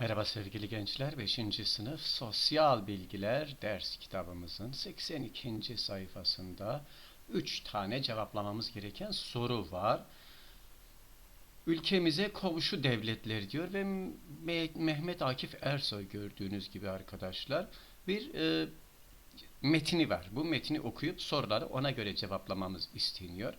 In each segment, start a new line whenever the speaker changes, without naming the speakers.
Merhaba sevgili gençler. 5. sınıf Sosyal Bilgiler ders kitabımızın 82. sayfasında 3 tane cevaplamamız gereken soru var. Ülkemize komşu devletler diyor ve Me- Mehmet Akif Ersoy gördüğünüz gibi arkadaşlar bir e, metni var. Bu metni okuyup soruları ona göre cevaplamamız isteniyor.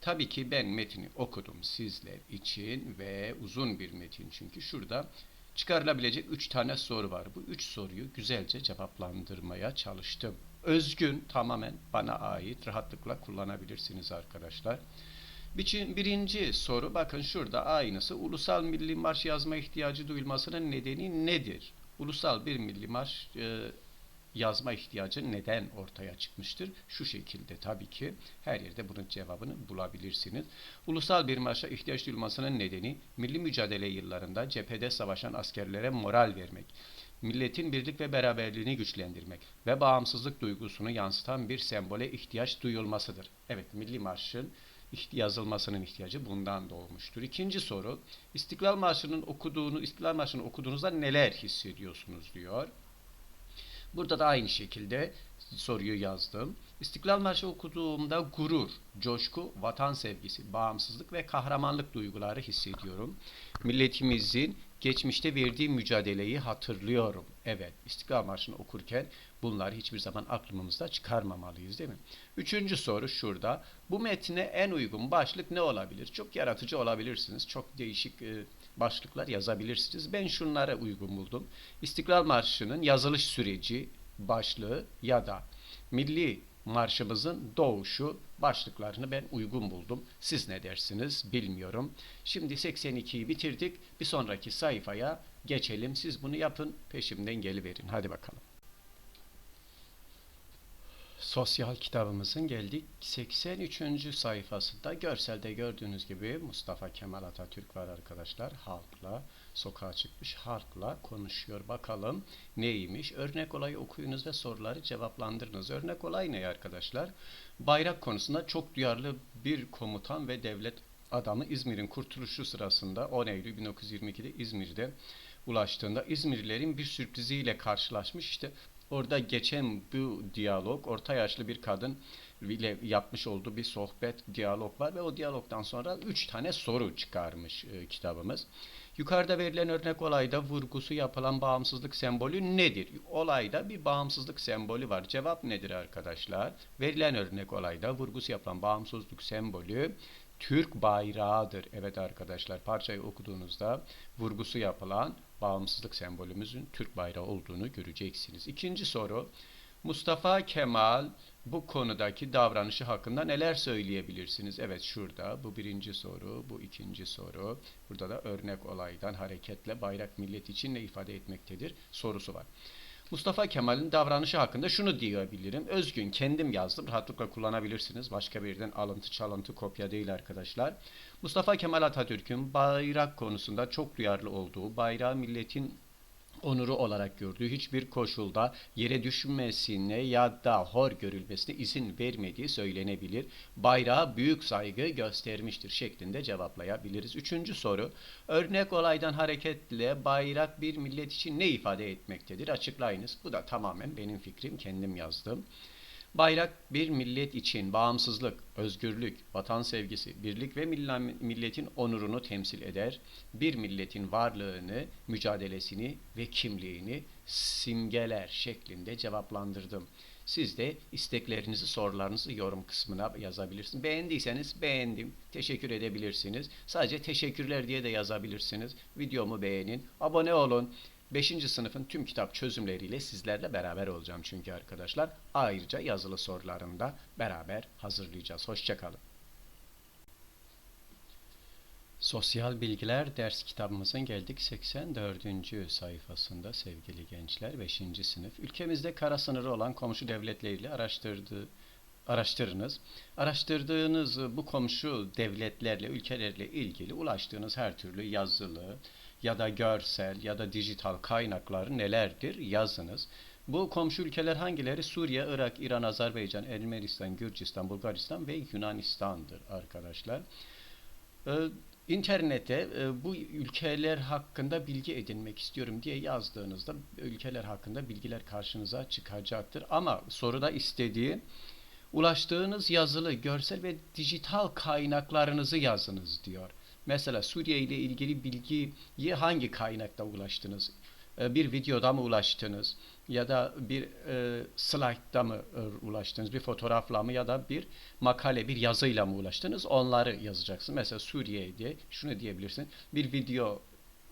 Tabii ki ben metni okudum sizler için ve uzun bir metin çünkü şurada çıkarılabilecek 3 tane soru var. Bu 3 soruyu güzelce cevaplandırmaya çalıştım. Özgün tamamen bana ait rahatlıkla kullanabilirsiniz arkadaşlar. Birinci soru bakın şurada aynısı. Ulusal Milli Marş yazma ihtiyacı duyulmasının nedeni nedir? Ulusal bir milli marş e, yazma ihtiyacı neden ortaya çıkmıştır? Şu şekilde tabii ki her yerde bunun cevabını bulabilirsiniz. Ulusal bir marşa ihtiyaç duyulmasının nedeni milli mücadele yıllarında cephede savaşan askerlere moral vermek, milletin birlik ve beraberliğini güçlendirmek ve bağımsızlık duygusunu yansıtan bir sembole ihtiyaç duyulmasıdır. Evet, milli marşın yazılmasının ihtiyacı bundan doğmuştur. İkinci soru, İstiklal Marşı'nın okuduğunu, İstiklal Marşı'nı okuduğunuzda neler hissediyorsunuz diyor. Burada da aynı şekilde soruyu yazdım. İstiklal Marşı okuduğumda gurur, coşku, vatan sevgisi, bağımsızlık ve kahramanlık duyguları hissediyorum. Milletimizin geçmişte verdiği mücadeleyi hatırlıyorum. Evet, İstiklal Marşı'nı okurken bunları hiçbir zaman aklımızda çıkarmamalıyız değil mi? Üçüncü soru şurada. Bu metne en uygun başlık ne olabilir? Çok yaratıcı olabilirsiniz. Çok değişik e, başlıklar yazabilirsiniz. Ben şunlara uygun buldum. İstiklal Marşı'nın yazılış süreci başlığı ya da Milli Marşımızın doğuşu başlıklarını ben uygun buldum. Siz ne dersiniz bilmiyorum. Şimdi 82'yi bitirdik. Bir sonraki sayfaya geçelim. Siz bunu yapın. Peşimden geliverin. Hadi bakalım. Sosyal kitabımızın geldik 83. sayfasında görselde gördüğünüz gibi Mustafa Kemal Atatürk var arkadaşlar. Halkla sokağa çıkmış, halkla konuşuyor. Bakalım neymiş? Örnek olayı okuyunuz ve soruları cevaplandırınız. Örnek olay ne arkadaşlar? Bayrak konusunda çok duyarlı bir komutan ve devlet adamı İzmir'in kurtuluşu sırasında 10 Eylül 1922'de İzmir'de ulaştığında İzmirlilerin bir sürpriziyle karşılaşmış. İşte Orada geçen bu diyalog orta yaşlı bir kadın ile yapmış olduğu bir sohbet, diyalog var ve o diyalogdan sonra üç tane soru çıkarmış e, kitabımız. Yukarıda verilen örnek olayda vurgusu yapılan bağımsızlık sembolü nedir? Olayda bir bağımsızlık sembolü var. Cevap nedir arkadaşlar? Verilen örnek olayda vurgusu yapılan bağımsızlık sembolü Türk bayrağıdır. Evet arkadaşlar parçayı okuduğunuzda vurgusu yapılan bağımsızlık sembolümüzün Türk bayrağı olduğunu göreceksiniz. İkinci soru Mustafa Kemal bu konudaki davranışı hakkında neler söyleyebilirsiniz? Evet şurada bu birinci soru, bu ikinci soru. Burada da örnek olaydan hareketle bayrak millet için ne ifade etmektedir sorusu var. Mustafa Kemal'in davranışı hakkında şunu diyebilirim. Özgün kendim yazdım. Rahatlıkla kullanabilirsiniz. Başka bir alıntı çalıntı kopya değil arkadaşlar. Mustafa Kemal Atatürk'ün bayrak konusunda çok duyarlı olduğu, bayrağı milletin onuru olarak gördüğü hiçbir koşulda yere düşmesine ya da hor görülmesine izin vermediği söylenebilir. Bayrağa büyük saygı göstermiştir şeklinde cevaplayabiliriz. Üçüncü soru. Örnek olaydan hareketle bayrak bir millet için ne ifade etmektedir? Açıklayınız. Bu da tamamen benim fikrim. Kendim yazdım. Bayrak bir millet için bağımsızlık, özgürlük, vatan sevgisi, birlik ve milletin onurunu temsil eder. Bir milletin varlığını, mücadelesini ve kimliğini simgeler şeklinde cevaplandırdım. Siz de isteklerinizi, sorularınızı yorum kısmına yazabilirsiniz. Beğendiyseniz beğendim, teşekkür edebilirsiniz. Sadece teşekkürler diye de yazabilirsiniz. Videomu beğenin, abone olun. 5. sınıfın tüm kitap çözümleriyle sizlerle beraber olacağım çünkü arkadaşlar. Ayrıca yazılı sorularını da beraber hazırlayacağız. Hoşçakalın. Sosyal Bilgiler ders kitabımızın geldik 84. sayfasında sevgili gençler 5. sınıf. Ülkemizde kara sınırı olan komşu devletleriyle araştırdığı araştırınız. Araştırdığınız bu komşu devletlerle, ülkelerle ilgili ulaştığınız her türlü yazılı ya da görsel ya da dijital kaynakları nelerdir yazınız. Bu komşu ülkeler hangileri? Suriye, Irak, İran, Azerbaycan, Ermenistan, Gürcistan, Bulgaristan ve Yunanistan'dır arkadaşlar. Ee, İnternete e, bu ülkeler hakkında bilgi edinmek istiyorum diye yazdığınızda ülkeler hakkında bilgiler karşınıza çıkacaktır. Ama soruda istediği ulaştığınız yazılı, görsel ve dijital kaynaklarınızı yazınız diyor. Mesela Suriye ile ilgili bilgiyi hangi kaynakta ulaştınız? E, Bir videoda mı ulaştınız? Ya da bir e, slaytta mı e, ulaştınız? Bir fotoğrafla mı ya da bir makale, bir yazıyla mı ulaştınız? Onları yazacaksın. Mesela Suriye diye şunu diyebilirsin. Bir video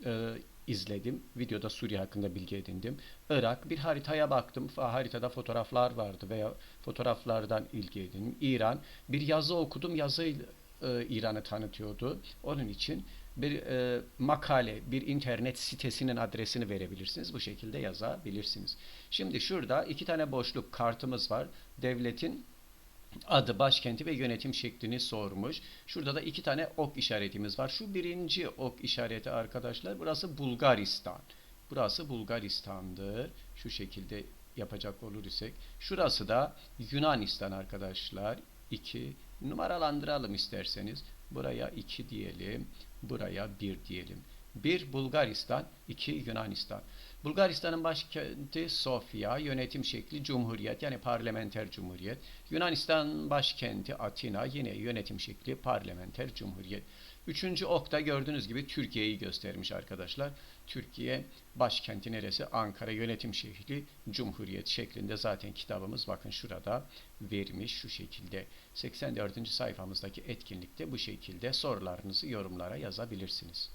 e, izledim. Videoda Suriye hakkında bilgi edindim. Irak bir haritaya baktım. Haritada fotoğraflar vardı veya fotoğraflardan ilgi edindim. İran bir yazı okudum. Yazı e, İran'ı tanıtıyordu. Onun için bir e, makale, bir internet sitesinin adresini verebilirsiniz. Bu şekilde yazabilirsiniz. Şimdi şurada iki tane boşluk kartımız var. Devletin adı, başkenti ve yönetim şeklini sormuş. Şurada da iki tane ok işaretimiz var. Şu birinci ok işareti arkadaşlar burası Bulgaristan. Burası Bulgaristan'dır. Şu şekilde yapacak olur isek. Şurası da Yunanistan arkadaşlar. 2 numaralandıralım isterseniz. Buraya 2 diyelim. Buraya 1 diyelim. 1 Bulgaristan, 2 Yunanistan. Bulgaristan'ın başkenti Sofya, yönetim şekli cumhuriyet yani parlamenter cumhuriyet. Yunanistan başkenti Atina, yine yönetim şekli parlamenter cumhuriyet. Üçüncü okta gördüğünüz gibi Türkiye'yi göstermiş arkadaşlar. Türkiye başkenti neresi? Ankara yönetim şekli cumhuriyet şeklinde zaten kitabımız bakın şurada vermiş şu şekilde. 84. sayfamızdaki etkinlikte bu şekilde sorularınızı yorumlara yazabilirsiniz.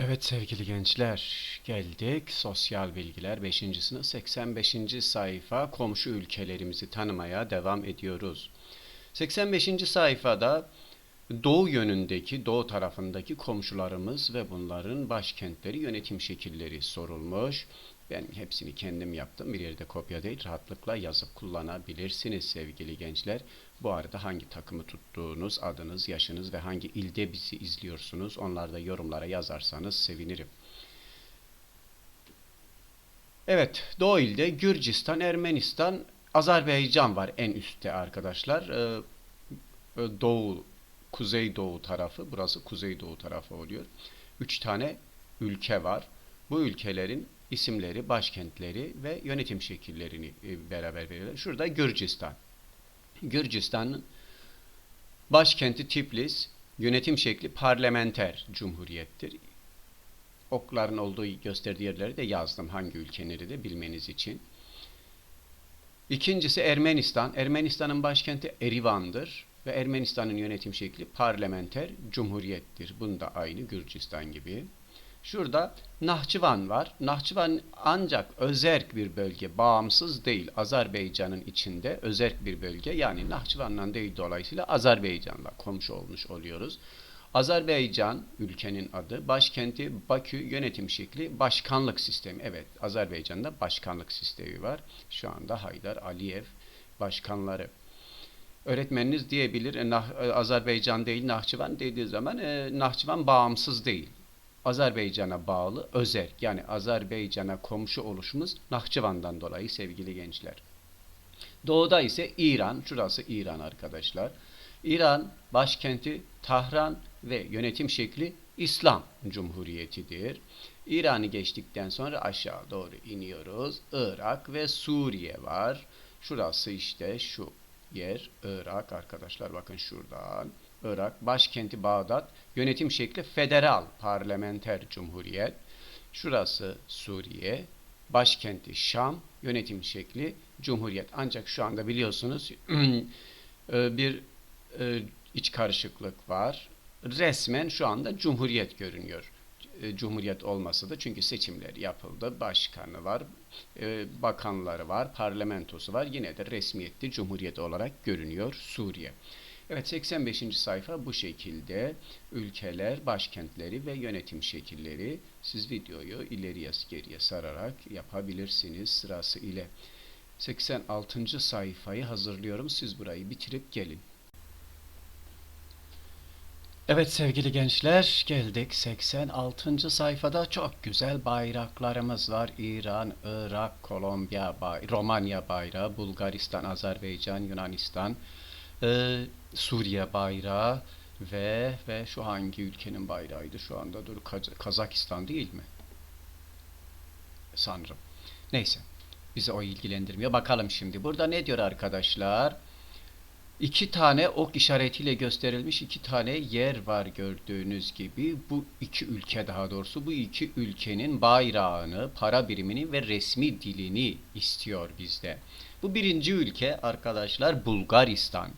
Evet sevgili gençler, geldik sosyal bilgiler 5. sınıf 85. sayfa komşu ülkelerimizi tanımaya devam ediyoruz. 85. sayfada doğu yönündeki, doğu tarafındaki komşularımız ve bunların başkentleri, yönetim şekilleri sorulmuş. Ben hepsini kendim yaptım. Bir yerde kopya değil, rahatlıkla yazıp kullanabilirsiniz sevgili gençler. Bu arada hangi takımı tuttuğunuz, adınız, yaşınız ve hangi ilde bizi izliyorsunuz onları da yorumlara yazarsanız sevinirim. Evet, Doğu ilde Gürcistan, Ermenistan, Azerbaycan var en üstte arkadaşlar. Ee, Doğu, Kuzeydoğu tarafı, burası Kuzeydoğu tarafı oluyor. Üç tane ülke var. Bu ülkelerin isimleri, başkentleri ve yönetim şekillerini e, beraber veriyorlar. Şurada Gürcistan. Gürcistan'ın başkenti Tiflis, yönetim şekli parlamenter cumhuriyettir. Okların olduğu gösterdiği yerleri de yazdım hangi ülkeleri de bilmeniz için. İkincisi Ermenistan. Ermenistan'ın başkenti Erivan'dır ve Ermenistan'ın yönetim şekli parlamenter cumhuriyettir. Bunda aynı Gürcistan gibi. Şurada Nahçıvan var. Nahçıvan ancak özerk bir bölge, bağımsız değil. Azerbaycan'ın içinde özerk bir bölge. Yani Nahçıvan'dan değil dolayısıyla Azerbaycan'la komşu olmuş oluyoruz. Azerbaycan ülkenin adı, başkenti Bakü yönetim şekli başkanlık sistemi. Evet, Azerbaycan'da başkanlık sistemi var. Şu anda Haydar Aliyev başkanları. Öğretmeniniz diyebilir, e, Azerbaycan değil Nahçıvan dediği zaman e, Nahçıvan bağımsız değil. Azerbaycan'a bağlı özerk yani Azerbaycan'a komşu oluşumuz Nahçıvan'dan dolayı sevgili gençler. Doğuda ise İran, şurası İran arkadaşlar. İran başkenti Tahran ve yönetim şekli İslam Cumhuriyeti'dir. İran'ı geçtikten sonra aşağı doğru iniyoruz. Irak ve Suriye var. Şurası işte şu yer Irak arkadaşlar bakın şuradan. Irak başkenti Bağdat, yönetim şekli federal parlamenter cumhuriyet. Şurası Suriye, başkenti Şam, yönetim şekli cumhuriyet. Ancak şu anda biliyorsunuz e, bir e, iç karışıklık var. Resmen şu anda cumhuriyet görünüyor. E, Cumhuriyet olmasa da çünkü seçimler yapıldı. Başkanı var, bakanları var, parlamentosu var. Yine de resmiyetli cumhuriyet olarak görünüyor Suriye. Evet 85. sayfa bu şekilde ülkeler, başkentleri ve yönetim şekilleri siz videoyu ileriye geriye sararak yapabilirsiniz sırası ile. 86. sayfayı hazırlıyorum. Siz burayı bitirip gelin. Evet sevgili gençler geldik 86. sayfada çok güzel bayraklarımız var. İran, Irak, Kolombiya, Romanya bayrağı, Bulgaristan, Azerbaycan, Yunanistan, e, Suriye bayrağı ve ve şu hangi ülkenin bayrağıydı şu anda dur Kaz- Kazakistan değil mi? Sanırım. Neyse bizi o ilgilendirmiyor. Bakalım şimdi burada ne diyor arkadaşlar? İki tane ok işaretiyle gösterilmiş iki tane yer var gördüğünüz gibi. Bu iki ülke daha doğrusu bu iki ülkenin bayrağını, para birimini ve resmi dilini istiyor bizde. Bu birinci ülke arkadaşlar Bulgaristan.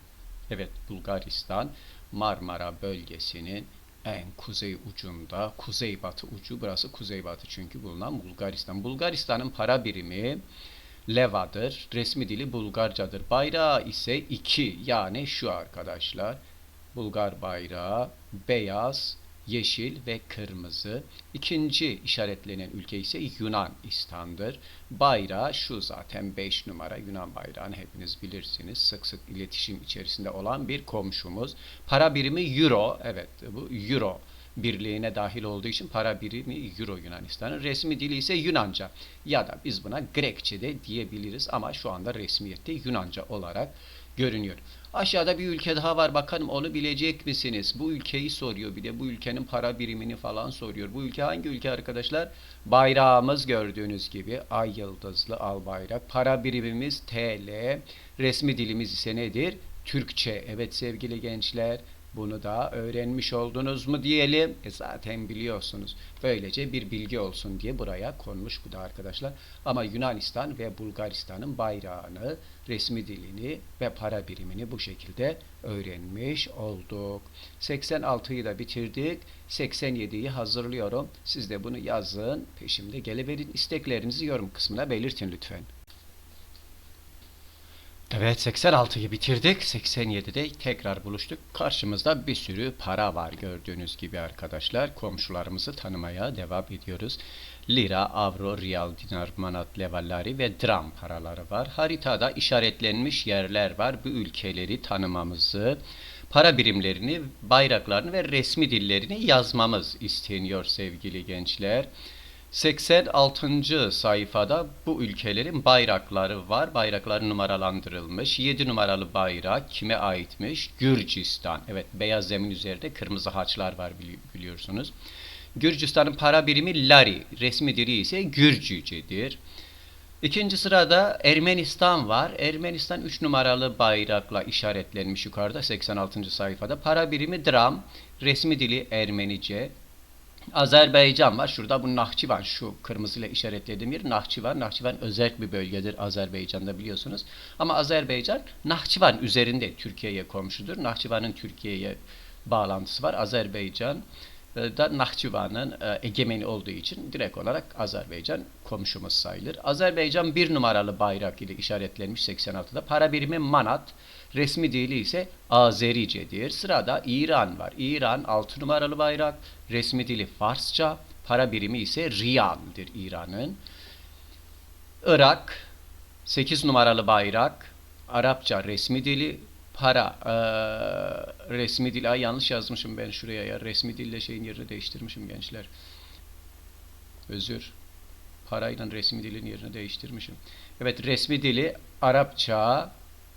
Evet Bulgaristan Marmara bölgesinin en kuzey ucunda, kuzeybatı ucu burası kuzeybatı çünkü bulunan Bulgaristan. Bulgaristan'ın para birimi Leva'dır. Resmi dili Bulgarcadır. Bayrağı ise iki yani şu arkadaşlar. Bulgar bayrağı beyaz, yeşil ve kırmızı. İkinci işaretlenen ülke ise Yunanistan'dır. Bayrağı şu zaten 5 numara Yunan bayrağını hepiniz bilirsiniz. Sık sık iletişim içerisinde olan bir komşumuz. Para birimi Euro. Evet bu Euro birliğine dahil olduğu için para birimi Euro Yunanistan'ın. Resmi dili ise Yunanca ya da biz buna Grekçe de diyebiliriz ama şu anda resmiyette Yunanca olarak görünüyor. Aşağıda bir ülke daha var bakalım onu bilecek misiniz? Bu ülkeyi soruyor bir de bu ülkenin para birimini falan soruyor. Bu ülke hangi ülke arkadaşlar? Bayrağımız gördüğünüz gibi ay yıldızlı al bayrak. Para birimimiz TL. Resmi dilimiz ise nedir? Türkçe. Evet sevgili gençler bunu da öğrenmiş oldunuz mu diyelim. E zaten biliyorsunuz. Böylece bir bilgi olsun diye buraya konmuş bu da arkadaşlar. Ama Yunanistan ve Bulgaristan'ın bayrağını, resmi dilini ve para birimini bu şekilde öğrenmiş olduk. 86'yı da bitirdik. 87'yi hazırlıyorum. Siz de bunu yazın. Peşimde geleverin. İsteklerinizi yorum kısmına belirtin lütfen. Evet 86'yı bitirdik. 87'de tekrar buluştuk. Karşımızda bir sürü para var gördüğünüz gibi arkadaşlar. Komşularımızı tanımaya devam ediyoruz. Lira, avro, riyal, dinar, manat, levallari ve dram paraları var. Haritada işaretlenmiş yerler var. Bu ülkeleri tanımamızı, para birimlerini, bayraklarını ve resmi dillerini yazmamız isteniyor sevgili gençler. 86. sayfada bu ülkelerin bayrakları var. Bayraklar numaralandırılmış. 7 numaralı bayrak kime aitmiş? Gürcistan. Evet beyaz zemin üzerinde kırmızı haçlar var biliyorsunuz. Gürcistan'ın para birimi lari. Resmi dili ise Gürcücedir. İkinci sırada Ermenistan var. Ermenistan 3 numaralı bayrakla işaretlenmiş yukarıda 86. sayfada. Para birimi dram. Resmi dili Ermenice. Azerbaycan var. Şurada bu Nahçıvan şu kırmızıyla işaretlediğim yer Nahçıvan. Nahçıvan özel bir bölgedir Azerbaycan'da biliyorsunuz. Ama Azerbaycan Nahçıvan üzerinde Türkiye'ye komşudur. Nahçıvan'ın Türkiye'ye bağlantısı var. Azerbaycan da Nahçıvan'ın e, egemeni olduğu için direkt olarak Azerbaycan komşumuz sayılır. Azerbaycan bir numaralı bayrak ile işaretlenmiş 86'da. Para birimi manat, resmi dili ise Azericedir. Sırada İran var. İran 6 numaralı bayrak, resmi dili Farsça, para birimi ise riyaldir İran'ın. Irak 8 numaralı bayrak, Arapça resmi dili, para e, resmi dil. Ay yanlış yazmışım ben şuraya ya. Resmi dille şeyin yerini değiştirmişim gençler. Özür. Parayla resmi dilin yerini değiştirmişim. Evet resmi dili Arapça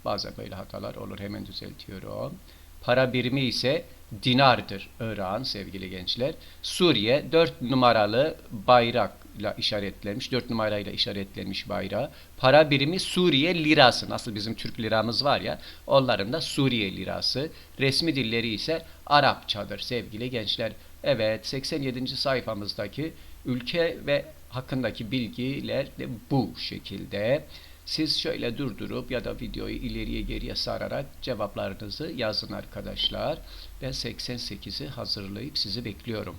bazen böyle hatalar olur hemen düzeltiyorum. Para birimi ise dinardır. Irak'ın sevgili gençler. Suriye 4 numaralı bayrak ile işaretlenmiş, 4 numarayla işaretlenmiş bayrağı. Para birimi Suriye lirası. Nasıl bizim Türk liramız var ya, onların da Suriye lirası. Resmi dilleri ise Arapçadır sevgili gençler. Evet, 87. sayfamızdaki ülke ve hakkındaki bilgiler de bu şekilde. Siz şöyle durdurup ya da videoyu ileriye geriye sararak cevaplarınızı yazın arkadaşlar. Ben 88'i hazırlayıp sizi bekliyorum.